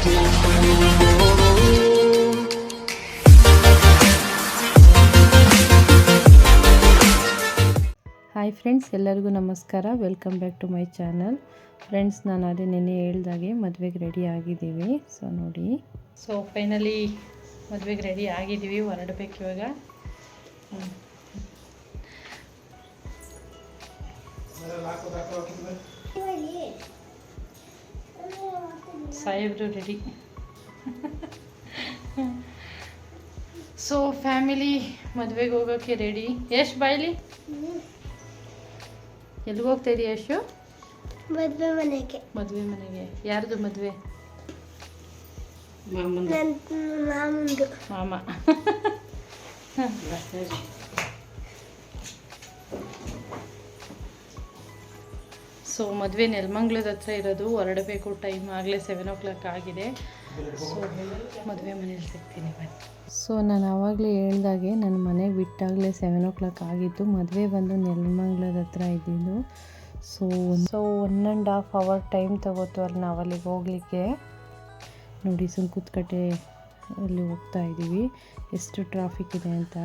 Hi friends ಎಲ್ಲರಿಗೂ ನಮಸ್ಕಾರ. Welcome back to my channel friends ನಾನು ಅದೇ ನಿನ್ನೆ ಹೇಳ್ದಾಗೆ ಮದುವೆಗೆ ರೆಡಿ ಆಗಿದ್ದೀವಿ. ಸೊ ನೋಡಿ. ಸೊ ಫೈನಲಿ ಮದುವೆಗೆ ರೆಡಿ ಆಗಿದ್ದೀವಿ. ಹೊರಡಬೇಕು ಇವಾಗ. ಹ್ಮ್. ಸಾಹೇಬ್ರು ರೆಡಿ ಸೊ ಫ್ಯಾಮಿಲಿ ಮದುವೆಗೆ ಹೋಗೋಕ್ಕೆ ರೆಡಿ ಯಶ್ ಬಾಯ್ಲಿ? ಎಲ್ಲಿಗೆ ಹೋಗ್ತಾ ಇದೀಯ ಯಶು? ಮದುವೆ ಮನೆಗೆ. ಮದುವೆ ಮನೆಗೆ. ಯಾರ್ದು ಮದುವೆ? ಮಾಮ. ಸೊ ಮದುವೆ ನೆಲಮಂಗ್ಲದ ಹತ್ರ ಇರೋದು, ಹೊರಡಬೇಕು ಟೈಮ್ ಆಗಲೇ ಸೆವೆನ್ ಓ ಕ್ಲಾಕ್ ಆಗಿದೆ. ಸೊ ಮದುವೆ ಮನೇಲಿ ಸಿಗ್ತೀನಿ, ಬನ್ನಿ. ಸೊ ನಾನು ಆವಾಗಲೇ ಹೇಳ್ದಾಗೆ ನನ್ನ ಮನೆಗೆ ಬಿಟ್ಟಾಗಲೇ ಸೆವೆನ್ ಓ ಕ್ಲಾಕ್ ಆಗಿತ್ತು ಮದುವೆ ಬಂದು ನೆಲಮಂಗ್ಲದ ಹತ್ರ ಇದ್ದಿದ್ದು so so one and half hour time ತಗೋತು ಅಲ್ಲಿ ನಾವು ಅಲ್ಲಿಗೆ ಹೋಗಲಿಕ್ಕೆ. ನೋಡಿ ಸುಂಕುತ್ಕಟ್ಟೆ ಅಲ್ಲಿ ಹೋಗ್ತಾ ಇದ್ದೀವಿ ಎಷ್ಟು ಟ್ರಾಫಿಕ್ ಇದೆ ಅಂತ.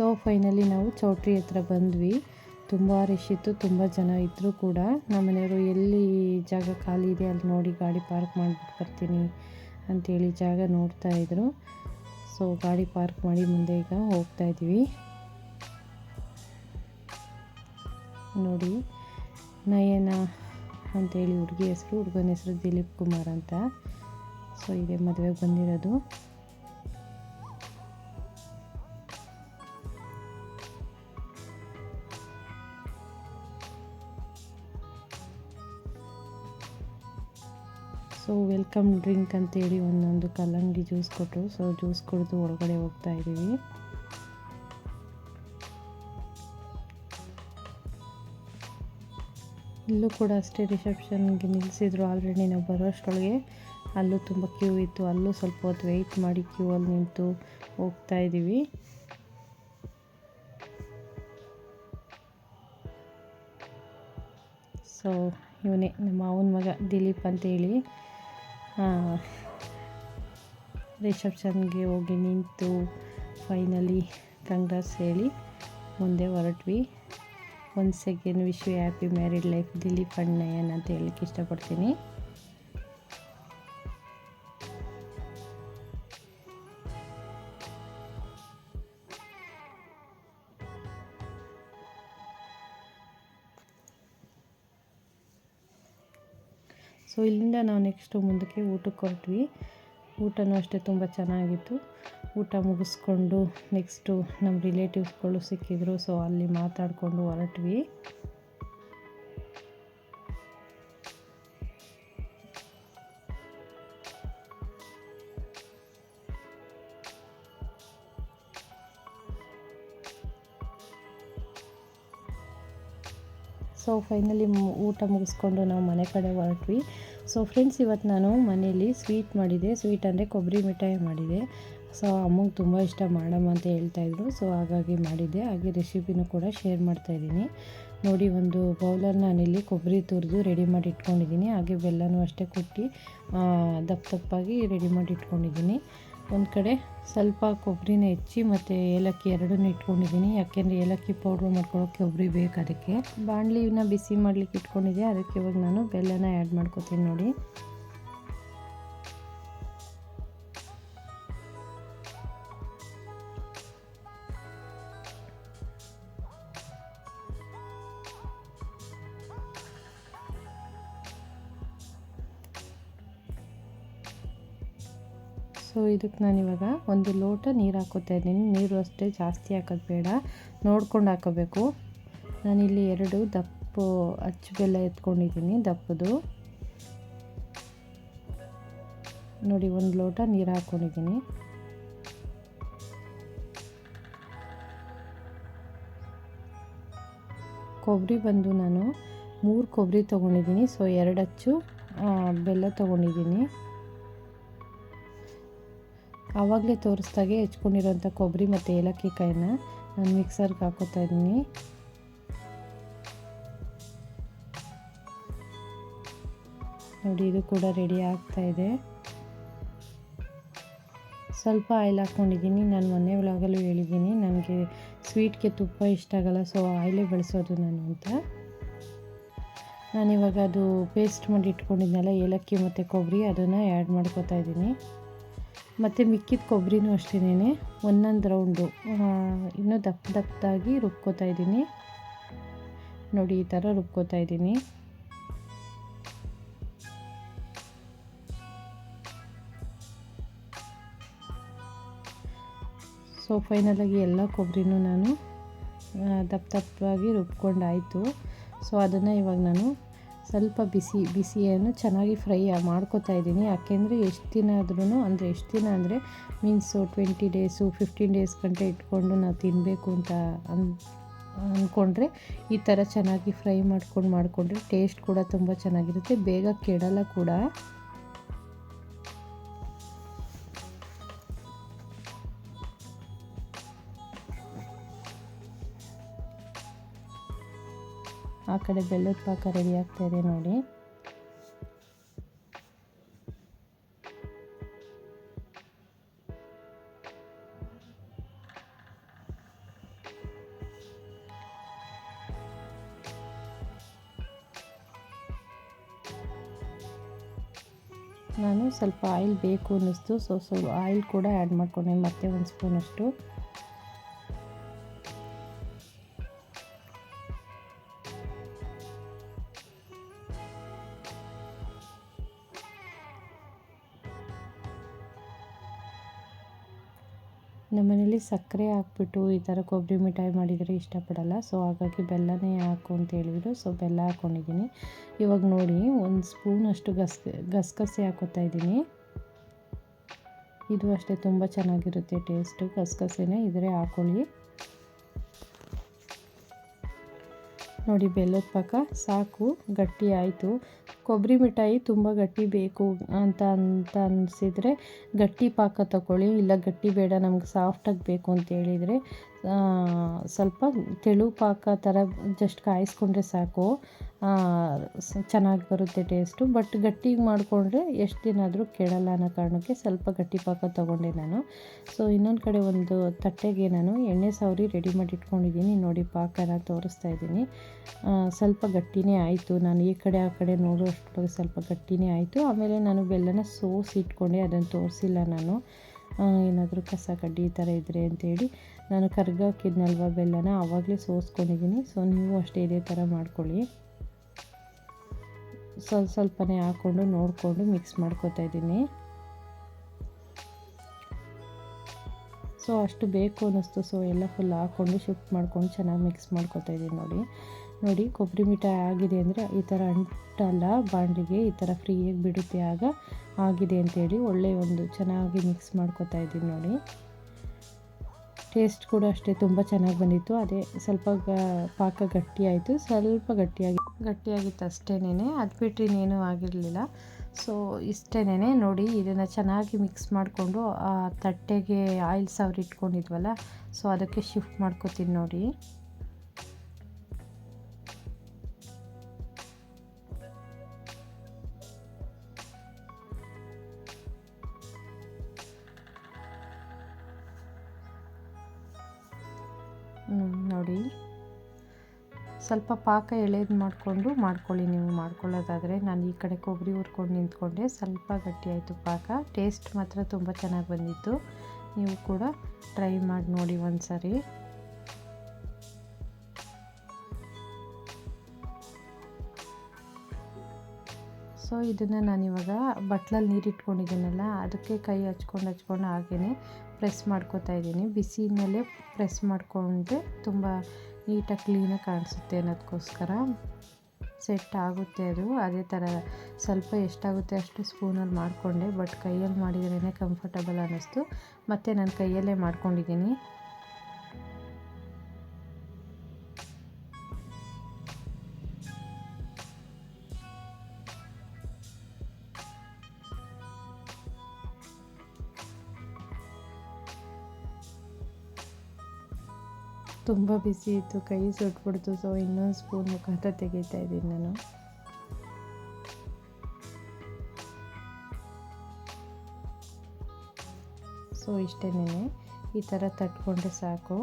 ಸೊ ಫೈನಲಿ ನಾವು ಚೌಟ್ರಿ ಹತ್ರ ಬಂದ್ವಿ. ತುಂಬ ರಶ್ ಇತ್ತು, ತುಂಬ ಜನ ಇದ್ದರೂ ಕೂಡ. ನಮ್ಮ ಮನೆಯವರು ಎಲ್ಲಿ ಜಾಗ ಖಾಲಿ ಇದೆ ಅಲ್ಲಿ ನೋಡಿ ಗಾಡಿ ಪಾರ್ಕ್ ಮಾಡಿಬಿಟ್ಟು ಬರ್ತೀನಿ ಅಂಥೇಳಿ ಜಾಗ ನೋಡ್ತಾ ಇದ್ರು. ಸೊ ಗಾಡಿ ಪಾರ್ಕ್ ಮಾಡಿ ಮುಂದೆ ಈಗ ಹೋಗ್ತಾ ಇದ್ದೀವಿ. ನೋಡಿ, ನಯನ ಅಂತೇಳಿ ಹುಡುಗಿ ಹೆಸರು, ಹುಡುಗನ ಹೆಸರು ದಿಲೀಪ್ ಕುಮಾರ್ ಅಂತ. ಸೊ ಇದೆ ಮದುವೆಗೆ ಬಂದಿರೋದು. ಸೊ ವೆಲ್ಕಮ್ ಡ್ರಿಂಕ್ ಅಂತೇಳಿ ಒಂದೊಂದು ಕಲ್ಲಂಗಡಿ ಜ್ಯೂಸ್ ಕೊಟ್ಟರು ಸೊ ಜ್ಯೂಸ್ ಕುಡಿದು ಒಳಗಡೆ ಹೋಗ್ತಾ ಇದ್ದೀವಿ. ಇಲ್ಲೂ ಕೂಡ ಅಷ್ಟೇ ರಿಸೆಪ್ಷನ್ಗೆ ನಿಲ್ಲಿಸಿದ್ರು ಆಲ್ರೆಡಿ ನಾವು ಬರೋಷ್ಟೊಳಗೆ ಅಲ್ಲೂ ತುಂಬ ಕ್ಯೂ ಇತ್ತು. ಅಲ್ಲೂ ಸ್ವಲ್ಪ ಹೊತ್ತು ವೆಯ್ಟ್ ಮಾಡಿ ಕ್ಯೂ ಅಲ್ಲಿ ನಿಂತು ಹೋಗ್ತಾ ಇದ್ದೀವಿ. ಸೊ ಇವನೇ ನಮ್ಮ ಮಾವನ ಮಗ ದಿಲೀಪ್ ಅಂತೇಳಿ. ರಿಸೆಪ್ಷನ್ಗೆ ಹೋಗಿ ನಿಂತು ಫೈನಲಿ ಕಂಗ್ರಾಸ್ ಹೇಳಿ. ಮುಂದೆ ಹೊರಟ್ವಿ. ಒಂದು second wish you happy married life Dileep ಅಣ್ಣಯ್ಯನ್ ಅಂತ ಹೇಳಕ್ಕೆ ಇಷ್ಟಪಡ್ತೀನಿ. ಸೊ ಇಲ್ಲಿಂದ ನಾವು ನೆಕ್ಸ್ಟು ಮುಂದಕ್ಕೆ ಊಟಕ್ಕೆ ಹೊರಟ್ವಿ. ಊಟನೂ ಅಷ್ಟೇ ತುಂಬ ಚೆನ್ನಾಗಿತ್ತು. ಊಟ ಮುಗಿಸ್ಕೊಂಡು ನೆಕ್ಸ್ಟು ನಮ್ಮ ರಿಲೇಟಿವ್ಸ್ಗಳು ಸಿಕ್ಕಿದ್ರು. ಸೊ ಅಲ್ಲಿ ಮಾತಾಡಿಕೊಂಡು ಹೊರಟ್ವಿ. ಸೊ ಫೈನಲಿ ಊಟ ಮುಗಿಸ್ಕೊಂಡು ನಾವು ಮನೆ ಕಡೆ ಹೊರಟ್ವಿ. ಸೊ ಫ್ರೆಂಡ್ಸ್ ಇವತ್ತು ನಾನು ಮನೆಯಲ್ಲಿ ಸ್ವೀಟ್ ಮಾಡಿದೆ. ಸ್ವೀಟ್ ಅಂದರೆ ಕೊಬ್ಬರಿ ಮಿಠಾಯಿ ಮಾಡಿದೆ. ಸೊ ಅಮ್ಮಂಗೆ ತುಂಬ ಇಷ್ಟ ಮಾಡಮ್ಮ ಅಂತ ಹೇಳ್ತಾಯಿದ್ರು ಸೊ ಹಾಗಾಗಿ ಮಾಡಿದ್ದೆ ಹಾಗೆ ರೆಸಿಪಿನೂ ಕೂಡ ಶೇರ್ ಮಾಡ್ತಾಯಿದ್ದೀನಿ ನೋಡಿ, ಒಂದು ಬೌಲಲ್ಲಿ ನಾನಿಲ್ಲಿ ಕೊಬ್ಬರಿ ತುರಿದು ರೆಡಿ ಮಾಡಿ ಇಟ್ಕೊಂಡಿದ್ದೀನಿ. ಹಾಗೆ ಬೆಲ್ಲನೂ ಅಷ್ಟೇ ಕುಟ್ಟಿ ದಪ್ಪ ದಪ್ಪಾಗಿ ರೆಡಿ ಮಾಡಿ ಇಟ್ಕೊಂಡಿದ್ದೀನಿ. ಒಂದು ಕಡೆ ಸ್ವಲ್ಪ ಕೊಬ್ಬರಿನ ಹೆಚ್ಚಿ ಮತ್ತು ಏಲಕ್ಕಿ ಎರಡನ್ನೂ ಇಟ್ಕೊಂಡಿದ್ದೀನಿ. ಯಾಕೆಂದರೆ ಏಲಕ್ಕಿ ಪೌಡ್ರ್ ಮಾಡ್ಕೊಳ್ಳೋಕೆ ಕೊಬ್ಬರಿ ಬೇಕು ಅದಕ್ಕೆ. ಬಾಣಲಿನ ಬಿಸಿ ಮಾಡಲಿಕ್ಕೆ ಇಟ್ಕೊಂಡಿದ್ದೆ. ಅದಕ್ಕೆ ಇವಾಗ ನಾನು ಬೆಲ್ಲನ ಆ್ಯಡ್ ಮಾಡ್ಕೊತೀನಿ ನೋಡಿ. ಸೊ ಇದಕ್ಕೆ ನಾನಿವಾಗ ಒಂದು ಲೋಟ ನೀರು ಹಾಕೋತಾ ಇದ್ದೀನಿ. ನೀರು ಅಷ್ಟೇ ಜಾಸ್ತಿ ಹಾಕೋದು ಬೇಡ. ನೋಡ್ಕೊಂಡು ಹಾಕೋಬೇಕು. ನಾನಿಲ್ಲಿ ಎರಡು ದಪ್ಪು ಅಚ್ಚು ಬೆಲ್ಲ ಎತ್ಕೊಂಡಿದ್ದೀನಿ ದಪ್ಪದು. ನೋಡಿ, ಒಂದು ಲೋಟ ನೀರು ಹಾಕ್ಕೊಂಡಿದ್ದೀನಿ ಕೊಬ್ಬರಿ ಬಂದು ನಾನು ಮೂರು ಕೊಬ್ಬರಿ ತೊಗೊಂಡಿದ್ದೀನಿ. ಸೊ ಎರಡು ಅಚ್ಚು ಬೆಲ್ಲ ತೊಗೊಂಡಿದ್ದೀನಿ. ಆವಾಗಲೇ ತೋರಿಸ್ದಾಗೆ ಹೆಚ್ಕೊಂಡಿರೋಂಥ ಕೊಬ್ಬರಿ ಮತ್ತು ಏಲಕ್ಕಿ ಕಾಯಿನ ನಾನು ಮಿಕ್ಸರ್ಗೆ ಹಾಕೋತಾ ಇದ್ದೀನಿ. ನೋಡಿ, ಇದು ಕೂಡ ರೆಡಿ ಆಗ್ತಾ ಇದೆ. ಸ್ವಲ್ಪ ಆಯಿಲ್ ಹಾಕ್ಕೊಂಡಿದ್ದೀನಿ. ನಾನು ಮೊನ್ನೆ ಒಳಗಲ್ಲೂ ಹೇಳಿದ್ದೀನಿ. ನನಗೆ ಸ್ವೀಟ್ಗೆ ತುಪ್ಪ ಇಷ್ಟ ಆಗಲ್ಲ ಸೊ ಆಯಿಲೇ ಬಳಸೋದು ನಾನು ಅಂತ. ನಾನಿವಾಗ ಅದು ಪೇಸ್ಟ್ ಮಾಡಿ ಇಟ್ಕೊಂಡಿದ್ನಲ್ಲ, ಏಲಕ್ಕಿ ಮತ್ತು ಕೊಬ್ಬರಿ, ಅದನ್ನು ಆ್ಯಡ್ ಮಾಡ್ಕೊತಾ ಇದ್ದೀನಿ. ಮತ್ತು ಮಿಕ್ಕಿದ ಕೊಬ್ಬರಿನೂ ಅಷ್ಟೇ ಒಂದೊಂದು ರೌಂಡು ಇನ್ನೂ ದಪ್ಪ ದಪ್ಪದಾಗಿ ರುಬ್ಕೋತಾ ಇದ್ದೀನಿ. ನೋಡಿ, ಈ ಥರ ರುಬ್ಕೋತಾ ಇದ್ದೀನಿ. ಸೊ ಫೈನಲಾಗಿ ಎಲ್ಲ ಕೊಬ್ಬರಿನೂ ನಾನು ದಪ್ಪ ದಪ್ಪವಾಗಿ ರುಬ್ಕೊಂಡಾಯಿತು. ಸೊ ಅದನ್ನು ಇವಾಗ ನಾನು ಸ್ವಲ್ಪ ಬಿಸಿ, ಬಿಸಿಯನ್ನು ಚೆನ್ನಾಗಿ ಫ್ರೈ ಮಾಡ್ಕೊತಾ ಇದ್ದೀನಿ. ಯಾಕೆಂದರೆ ಎಷ್ಟು ದಿನ ಆದ್ರೂ ಅಂದರೆ ಎಷ್ಟು ದಿನ ಅಂದರೆ means twenty days, fifteen days ಗಂಟೆ ಇಟ್ಕೊಂಡು ನಾವು ತಿನ್ನಬೇಕು ಅಂತ ಅನ್ ಅಂದ್ಕೊಂಡ್ರೆ ಈ ಥರ ಚೆನ್ನಾಗಿ ಫ್ರೈ ಮಾಡ್ಕೊಂಡು, ಮಾಡಿಕೊಂಡ್ರೆ ಟೇಸ್ಟ್ ಕೂಡ ತುಂಬ ಚೆನ್ನಾಗಿರುತ್ತೆ. ಬೇಗ ಕೆಡಲ್ಲ ಕೂಡ. ಆ ಕಡೆ ಬೆಲ್ಲದ ಪಾಕ ರೆಡಿ ಆಗ್ತಾ ಇದೆ ನೋಡಿ. ನಾನು ಸ್ವಲ್ಪ ಆಯಿಲ್ ಬೇಕು ಅನ್ನಿಸ್ತು ಸೊ ಸ್ವಲ್ಪ ಆಯಿಲ್ ಕೂಡ ಆ್ಯಡ್ ಮಾಡ್ಕೊಂಡೆ, ಮತ್ತೆ ಒಂದು ಸ್ಪೂನಷ್ಟು ನಮ್ಮನೇಲಿ ಸಕ್ಕರೆ ಹಾಕ್ಬಿಟ್ಟು ಈ ಥರ ಕೊಬ್ಬರಿ ಮಿಠಾಯಿ ಮಾಡಿದರೆ ಇಷ್ಟಪಡಲ್ಲ. ಸೊ ಹಾಗಾಗಿ ಬೆಲ್ಲನೇ ಹಾಕು ಅಂತ ಹೇಳಿದ್ರು. ಸೊ ಬೆಲ್ಲ ಹಾಕ್ಕೊಂಡಿದ್ದೀನಿ ಇವಾಗ ನೋಡಿ, ಒಂದು ಸ್ಪೂನಷ್ಟು ಗಸ್ ಗಸಗಸೆ ಹಾಕೋತಾ ಇದ್ದೀನಿ. ಇದು ಅಷ್ಟೇ, ತುಂಬ ಚೆನ್ನಾಗಿರುತ್ತೆ ಟೇಸ್ಟು. ಗಸಗಸೆನೇ ಇದ್ರೆ ಹಾಕೊಳ್ಳಿ. ನೋಡಿ, ಬೆಲ್ಲದ ಪಾಕ ಸಾಕು, ಗಟ್ಟಿ ಆಯಿತು. ಕೊಬ್ಬರಿ ಮಿಠಾಯಿ ತುಂಬ ಗಟ್ಟಿ ಬೇಕು ಅಂತ ಅಂತ ಅನಿಸಿದರೆ ಗಟ್ಟಿ ಪಾಕ ತಗೊಳ್ಳಿ ಇಲ್ಲ ಗಟ್ಟಿ ಬೇಡ ನಮ್ಗೆ ಸಾಫ್ಟಾಗಿ ಬೇಕು ಅಂತ ಹೇಳಿದರೆ ಸ್ವಲ್ಪ ತೆಳು ಪಾಕ ಥರ ಜಸ್ಟ್ ಕಾಯಿಸ್ಕೊಂಡ್ರೆ ಸಾಕು. ಚೆನ್ನಾಗಿ ಬರುತ್ತೆ ಟೇಸ್ಟು. ಬಟ್ ಗಟ್ಟಿಗೆ ಮಾಡಿಕೊಂಡ್ರೆ ಎಷ್ಟು ದಿನ ಆದರೂ ಕೆಡಲ್ಲ ಅನ್ನೋ ಕಾರಣಕ್ಕೆ ಸ್ವಲ್ಪ ಗಟ್ಟಿ ಪಾಕ ತೊಗೊಂಡೆ ನಾನು. ಸೊ, ಇನ್ನೊಂದು ಕಡೆ ಒಂದು ತಟ್ಟೆಗೆ ನಾನು ಎಣ್ಣೆ ಸವರಿ ರೆಡಿ ಮಾಡಿ ಇಟ್ಕೊಂಡಿದ್ದೀನಿ ನೋಡಿ, ಪಾಕನ ತೋರಿಸ್ತಾ ಇದ್ದೀನಿ. ಸ್ವಲ್ಪ ಗಟ್ಟಿನೇ ಆಯಿತು. ನಾನು ಈ ಕಡೆ, ಆ ಕಡೆ ನೋಡೋಷ್ಟೊಳಗೆ ಸ್ವಲ್ಪ ಗಟ್ಟಿನೇ ಆಯಿತು. ಆಮೇಲೆ ನಾನು ಬೆಲ್ಲನ ಸೋಸಿ ಇಟ್ಕೊಂಡೆ ಅದನ್ನು ತೋರಿಸಿಲ್ಲ ನಾನು. ಏನಾದರೂ ಕಸ ಕಡ್ಡಿ ಈ ಥರ ಇದ್ದರೆ ಅಂತೇಳಿ. ನಾನು ಕರ್ಗಾಕಿದ್ನಲ್ವ ಬೆಲ್ಲನ? ಆವಾಗಲೇ ಸೋಸ್ಕೊಂಡಿದ್ದೀನಿ ಸೊ ನೀವು ಅಷ್ಟೇ ಇದೇ ಥರ ಮಾಡ್ಕೊಳ್ಳಿ. ಸ್ವಲ್ಪ ಸ್ವಲ್ಪನೇ ಹಾಕ್ಕೊಂಡು ನೋಡಿಕೊಂಡು ಮಿಕ್ಸ್ ಮಾಡ್ಕೋತಾ ಇದ್ದೀನಿ. ಸೊ ಅಷ್ಟು ಬೇಕು ಅನ್ನಿಸ್ತು. ಸೊ ಎಲ್ಲ ಫುಲ್ ಹಾಕ್ಕೊಂಡು ಶಿಫ್ಟ್ ಮಾಡ್ಕೊಂಡು ಚೆನ್ನಾಗಿ ಮಿಕ್ಸ್ ಮಾಡ್ಕೊತಾ ಇದ್ದೀನಿ ನೋಡಿ. ನೋಡಿ, ಕೊಬ್ಬರಿ ಮಿಠಾಯಿ ಆಗಿದೆ ಅಂದರೆ ಈ ಥರ ಅಂಟಲ್ಲ, ಬಾಂಡಿಗೆ ಈ ಥರ ಫ್ರೀಯಾಗಿ ಬಿಡುತ್ತೆ ಆಗ ಆಗಿದೆ ಅಂತೇಳಿ ಒಳ್ಳೆಯ ಒಂದು ಚೆನ್ನಾಗಿ ಮಿಕ್ಸ್ ಮಾಡ್ಕೊತಾ ಇದ್ದೀನಿ ನೋಡಿ. ಟೇಸ್ಟ್ ಕೂಡ ಅಷ್ಟೇ ತುಂಬ ಚೆನ್ನಾಗಿ ಬಂದಿತ್ತು. ಅದೇ ಸ್ವಲ್ಪ ಗ, ಪಾಕ ಗಟ್ಟಿ ಆಯಿತು. ಸ್ವಲ್ಪ ಗಟ್ಟಿಯಾಗಿ ಗಟ್ಟಿಯಾಗಿತ್ತು ಅಷ್ಟೇನೇ ಅದು ಬಿಟ್ಟರೆ ಇನ್ನೇನು ಆಗಿರಲಿಲ್ಲ. ಸೊ ಇಷ್ಟೇನೆ ನೋಡಿ ಇದನ್ನು ಚೆನ್ನಾಗಿ ಮಿಕ್ಸ್ ಮಾಡಿಕೊಂಡು ಆ ತಟ್ಟೆಗೆ ಆಯಿಲ್ ಸಾವಿರ ಇಟ್ಕೊಂಡಿದ್ವಲ್ಲ ಸೊ ಅದಕ್ಕೆ ಶಿಫ್ಟ್ ಮಾಡ್ಕೊತೀನಿ ನೋಡಿ. ನೋಡಿ. ಸ್ವಲ್ಪ ಪಾಕ ಎಳೆದು ಮಾಡಿಕೊಂಡು ಮಾಡ್ಕೊಳ್ಳಿ ನೀವು ಮಾಡ್ಕೊಳ್ಳೋದಾದರೆ. ನಾನು ಈ ಕಡೆ ಕೊಬ್ಬರಿ ಹುರ್ಕೊಂಡು ನಿಂತ್ಕೊಂಡೆ. ಸ್ವಲ್ಪ ಗಟ್ಟಿಯಾಯಿತು ಪಾಕ. ಟೇಸ್ಟ್ ಮಾತ್ರ ತುಂಬ ಚೆನ್ನಾಗಿ ಬಂದಿತ್ತು. ನೀವು ಕೂಡ ಟ್ರೈ ಮಾಡಿ ನೋಡಿ ಒಂದು ಸಾರಿ ಸೊ, ಇದನ್ನು ನಾನಿವಾಗ ಬಟ್ಲಲ್ಲಿ ನೀರಿಟ್ಕೊಂಡಿದ್ದೀನಲ್ಲ, ಅದಕ್ಕೆ ಕೈ ಹಚ್ಕೊಂಡು ಹಚ್ಕೊಂಡು ಹಾಗೇ ಪ್ರೆಸ್ ಮಾಡ್ಕೊತಾ ಇದ್ದೀನಿ. ಬಿಸಿ ಮೇಲೆ ಪ್ರೆಸ್ ಮಾಡಿಕೊಂಡ್ರೆ ತುಂಬ ನೀಟಾಗಿ ಕ್ಲೀನಾಗಿ ಕಾಣಿಸುತ್ತೆ ಅನ್ನೋದಕ್ಕೋಸ್ಕರ. ಸೆಟ್ ಆಗುತ್ತೆ ಅದು. ಅದೇ ಥರ ಸ್ವಲ್ಪ ಎಷ್ಟಾಗುತ್ತೆ ಅಷ್ಟು ಸ್ಪೂನಲ್ಲಿ ಮಾಡಿಕೊಂಡೆ. ಬಟ್ ಕೈಯಲ್ಲಿ ಮಾಡಿದ್ರೇ ಕಂಫರ್ಟಬಲ್ ಅನ್ನಿಸ್ತು. ಮತ್ತು ನಾನು ಕೈಯಲ್ಲೇ ಮಾಡ್ಕೊಂಡಿದ್ದೀನಿ. ತುಂಬ ಬಿಸಿ ಇತ್ತು, ಕೈ ಸುಟ್ಬಿಡ್ತು ಸೊ ಇನ್ನೊಂದು ಸ್ಪೂನ್ ಮುಖಾಂತರ ತೆಗಿತಾ ಇದ್ದೀನಿ ನಾನು. ಸೊ ಇಷ್ಟೇನೆ, ಈ ಥರ ತಟ್ಕೊಂಡ್ರೆ ಸಾಕು.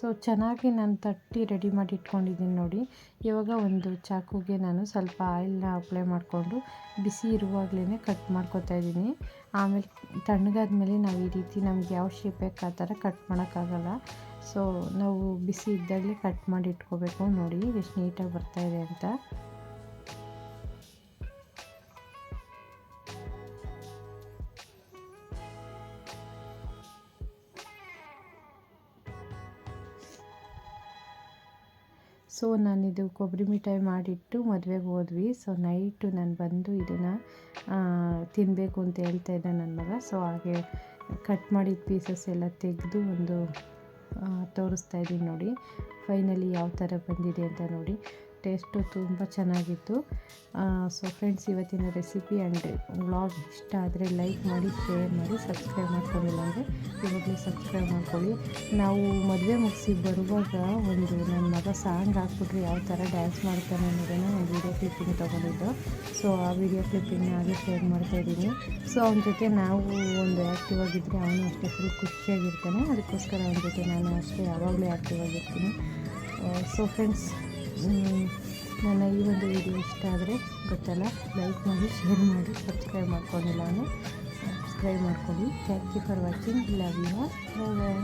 ಸೊ ಚೆನ್ನಾಗಿ ನಾನು ತಟ್ಟಿ ರೆಡಿ ಮಾಡಿ ಇಟ್ಕೊಂಡಿದ್ದೀನಿ ನೋಡಿ. ಇವಾಗ ಒಂದು ಚಾಕುಗೆ ನಾನು ಸ್ವಲ್ಪ ಆಯಿಲ್ನ ಅಪ್ಲೈ ಮಾಡಿಕೊಂಡು ಬಿಸಿ ಇರುವಾಗಲೇ ಕಟ್ ಮಾಡ್ಕೊತಾ ಇದ್ದೀನಿ. ಆಮೇಲೆ ತಣ್ಣಗಾದ ಮೇಲೆ ನಾವು ಈ ರೀತಿ ನಮ್ಗೆ ಯಾವ ಶೇಪ್ ಬೇಕು ಆ ಥರ ಕಟ್ ಮಾಡೋಕ್ಕಾಗಲ್ಲ. ಸೊ ನಾವು ಬಿಸಿ ಇದ್ದಾಗಲೇ ಕಟ್ ಮಾಡಿ ಇಟ್ಕೋಬೇಕು ನೋಡಿ. ಎಷ್ಟು ನೀಟಾಗಿ ಬರ್ತಾಯಿದೆ ಅಂತ. ಸೊ ನಾನಿದು ಕೊಬ್ಬರಿ ಮಿಠಾಯಿ ಮಾಡಿಟ್ಟು ಮದುವೆಗೆ ಹೋದ್ವಿ. ಸೊ ನೈಟು ನಾನು ಬಂದು ಇದನ್ನು ತಿನ್ನಬೇಕು ಅಂತ ಹೇಳ್ತಾ ಇದ್ದೆ ನನ್ನ ಮಗ. ಸೊ ಹಾಗೆ ಕಟ್ ಮಾಡಿದ ಪೀಸಸ್ ಎಲ್ಲ ತೆಗೆದು ಒಂದು ತೋರಿಸ್ತಾ ಇದ್ದೀನಿ ನೋಡಿ. ಫೈನಲಿ ಯಾವ ಥರ ಬಂದಿದೆ ಅಂತ ನೋಡಿ. ಟೇಸ್ಟು ತುಂಬ ಚೆನ್ನಾಗಿತ್ತು. ಸೊ ಫ್ರೆಂಡ್ಸ್ ಇವತ್ತಿನ ರೆಸಿಪಿ ಆ್ಯಂಡ್ ವ್ಲಾಗ್ ಇಷ್ಟ ಆದರೆ ಲೈಕ್ ಮಾಡಿ ಶೇರ್ ಮಾಡಿ ಸಬ್ಸ್ಕ್ರೈಬ್ ಮಾಡ್ಕೊಂಡಿಲ್ಲ ಅಂದರೆ ಇವಾಗಲೇ ಸಬ್ಸ್ಕ್ರೈಬ್ ಮಾಡ್ಕೊಳ್ಳಿ. ನಾವು ಮದುವೆ ಮುಗಿಸಿ ಬರುವಾಗ ಒಂದು ನನ್ನ ಮಗ ಸಾಂಗ್ ಹಾಕ್ಬಿಟ್ರೆ ಯಾವ ಥರ ಡ್ಯಾನ್ಸ್ ಮಾಡ್ತಾನೆ ಅನ್ನೋದನ್ನು ಒಂದು ವೀಡಿಯೋ ಕ್ಲಿಪ್ಪಿಂಗ್ ತೊಗೊಂಡಿದ್ದು. ಸೊ ಆ ವಿಡಿಯೋ ಕ್ಲಿಪ್ಪಿಂಗ್ ಹಾಗೆ ಶೇರ್ ಮಾಡ್ತಾಯಿದ್ದೀನಿ ಸೊ ಅವನ ಜೊತೆ ನಾವು ಒಂದು ಆ್ಯಕ್ಟಿವ್ ಆಗಿದ್ದರೆ ಅವನು ಅಷ್ಟೇ ಫುಲ್ ಖುಷಿಯಾಗಿರ್ತಾನೆ. ಅದಕ್ಕೋಸ್ಕರ ಅವನ ಜೊತೆ ನಾನು ಅಷ್ಟೇ ಯಾವಾಗಲೂ ಆ್ಯಕ್ಟಿವ್ ಆಗಿರ್ತೀನಿ. ಸೊ ಫ್ರೆಂಡ್ಸ್ ನನ್ನ ಈ ಒಂದು ವಿಡಿಯೋ ಇಷ್ಟ ಆದರೆ ಗೊತ್ತಲ್ಲ ಲೈಕ್ ಮಾಡಿ ಶೇರ್ ಮಾಡಿ ಸಬ್ಸ್ಕ್ರೈಬ್ ಮಾಡ್ಕೊಂಡಿಲ್ಲ ಅಂದರೆ ಸಬ್ಸ್ಕ್ರೈಬ್ ಮಾಡ್ಕೊಳ್ಳಿ. Thank you for watching love you bye